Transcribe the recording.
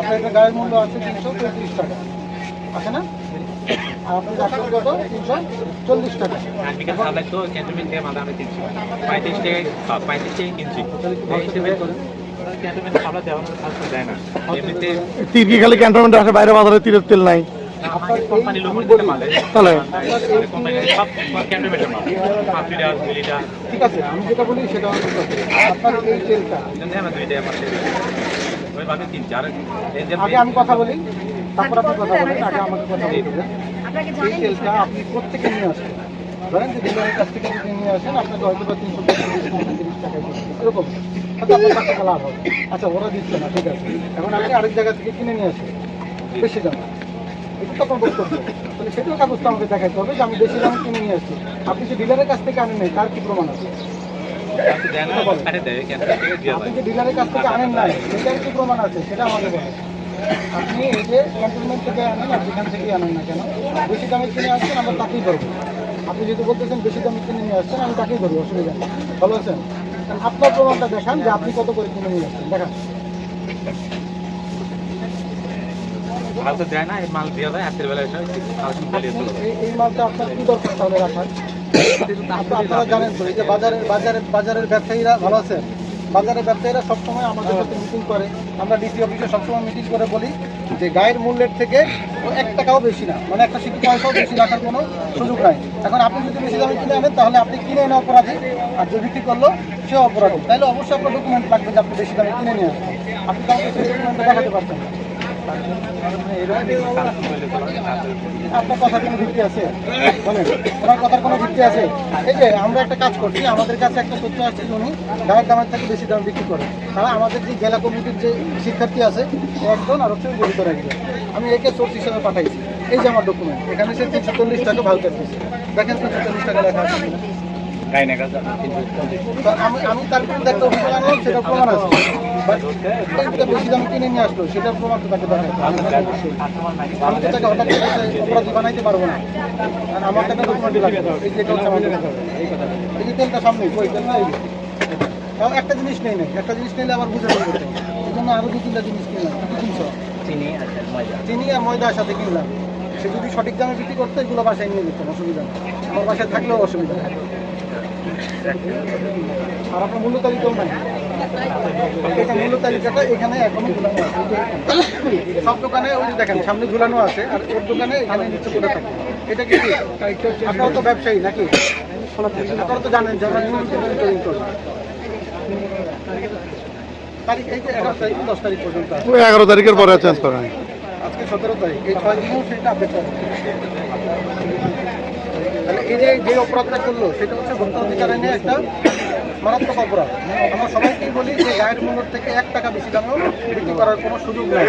আপনার একটা গায়ের মূল্য আছে তিনশো পঁয়ত্রিশ টাকা। আছে না? আর আপনি রাখছেন কত তিনশো চল্লিশ টাকা। লাগতো ক্যান্টনমেন্ট থেকে মাথা আমরা কিনছি। পঁয়ত্রিশ হ্যাঁ, পঁয়ত্রিশ টাকায় কিনছি। খালি ক্যান্টনমেন্ট আসে বাইরে বাজারে তীরের তেল নাই। ঠিক আছে আমি যেটা বলি সেটা আপনার এই তেলটা। এজন্য আমরা দুই টাকা পাচ্ছি ওই ভাবে তিন চার আগে আমি কথা বলি তারপর আপনি কথা বলেন আগে আমাকে কথা আপনাকে এই তেলটা আপনি প্রত্যেকে নিয়ে আসেন। ধরেন যে ডিলারের কাছ থেকে যদি নিয়ে আসেন আপনাকে হয়তো বা তিনশো টাকায় এরকম। হয়তো আপনার টাকা লাভ হবে। আচ্ছা ওরা দিচ্ছে না ঠিক আছে। এখন আপনি আরেক জায়গা থেকে কিনে নিয়ে আসেন। বেশি দাম। এটা তো আপনার বক্তব্য। তাহলে সেটাও কাগজটা আমাকে দেখাইতে হবে যে আমি বেশি দাম কিনে নিয়ে আসছি। আপনি যে ডিলারের কাছ থেকে আনেন নাই তার কি প্রমাণ আছে? আপনি দেন না কাটে দেয় ক্যান্টনমেন্ট থেকে দিয়ে আপনি দেয় যে ডিলারের কাছ থেকে আনেন নাই সেটার কি প্রমাণ আছে? সেটা আমাকে বলেন। আপনি এই যে ক্যান্টনমেন্ট থেকে আনেন আর যেখান থেকে আনেন না কেন বেশি দামে কিনে আসছেন আমরা তাকেই ধরবো। আপনি যদি বলতেছেন বেশি দামে কিনে নিয়ে আসছেন আমি তাকেই ধরবো অসুবিধা নেই। ভালো আছেন? আপনার প্রমাণটা দেখান যে আপনি কত করে কিনে নিয়ে আসছেন দেখান। মাল তো দেয় না এই মাল দিয়ে দেয় রাতের বেলা যায়। এই- মালটা আপনার কি দরকার তাহলে রাখার? আপনারা জানেন তো, এই যে বাজারের বাজারের বাজারের ব্যবসায়ীরা ভালো আছে? বাজারের ব্যবসায়ীরা সবসময় আমাদের সাথে মিটিং করে। আমরা ডিসি অফিসে সবসময় মিটিং করে বলি যে গায়ের মূল্যের থেকে এক টাকাও বেশি না। মানে একটা সিটি পয়সাও বেশি রাখার কোনো সুযোগ নাই। এখন আপনি যদি বেশি দামে কিনে আনেন, তাহলে আপনি কিনে এনে অপরাধী। আর যে বিক্রি করল, সে অপরাধী। তাহলে অবশ্যই আপনার ডকুমেন্ট লাগবে যে আপনি বেশি দামে কিনে নিয়ে আসবেন। আপনি কাউকে সেই ডকুমেন্টটা দেখাতে পারছেন আপনার কথার কোনো ভিত্তি আছে? বলেন, ওনার কথার কোনো ভিত্তি আছে? এই যে, আমরা একটা কাজ করছি, আমাদের কাছে একটা তথ্য আছে উনি গায়ের দামের থেকে বেশি দাম বিক্রি করে তারা আমাদের যে জেলা কমিটির যে শিক্ষার্থী আছে একজন আর হচ্ছে জড়িত একজন। আমি একে সোর্স হিসেবে পাঠাইছি। এই যে আমার ডকুমেন্ট এখানে সে তিনশো চল্লিশ টাকা ভালো করতেছে দেখেন তিনশো চল্লিশ টাকা লেখা আছে আমি আমি তার বিরুদ্ধে একটা অভিযোগ আনলাম সেটা প্রমাণ আছে কিনে নিয়ে প্রমাণ দেখাতে আমি পারব না সামনে একটা জিনিস নেই না একটা জিনিস নিলে আবার বুঝে হবে এই জন্য আরও দু তিনটা জিনিস কিনলাম কিনছো চিনি চিনি আর ময়দার সাথে কিনলাম সে যদি সঠিক দামে বিক্রি করতো এগুলো বাসায় নিয়ে যেতাম অসুবিধা আমার বাসায় থাকলেও অসুবিধা নেই। আর আপনার মূল্য তালিকাও নাই। এটা মূল্য তালিকাটা এখানে এখনও ঝুলানো আছে। সব দোকানে ওই যে দেখেন সামনে ঝুলানো আছে আর ওর দোকানে এখানে নিচে করে থাকে। এটা কি আপনারা তো ব্যবসায়ী নাকি? আপনারা তো জানেন যে আমরা নিয়মিত monitoring করি। তারিখ এই যে এগারো তারিখ দশ তারিখ পর্যন্ত এগারো তারিখের পরে চেঞ্জ করা হয় আজকে সতেরো তারিখ এই ছয় দিনেও সেটা আপডেট করে তাহলে এই যে যে অপরাধটা করল, সেটা হচ্ছে ভোক্তা অধিকার আইনে একটা মারাত্মক অপরাধ। আমরা সবাইকেই বলি যে গায়ের মূল্য থেকে এক টাকা বেশি দামেও বিক্রি করার কোনো সুযোগ নেই।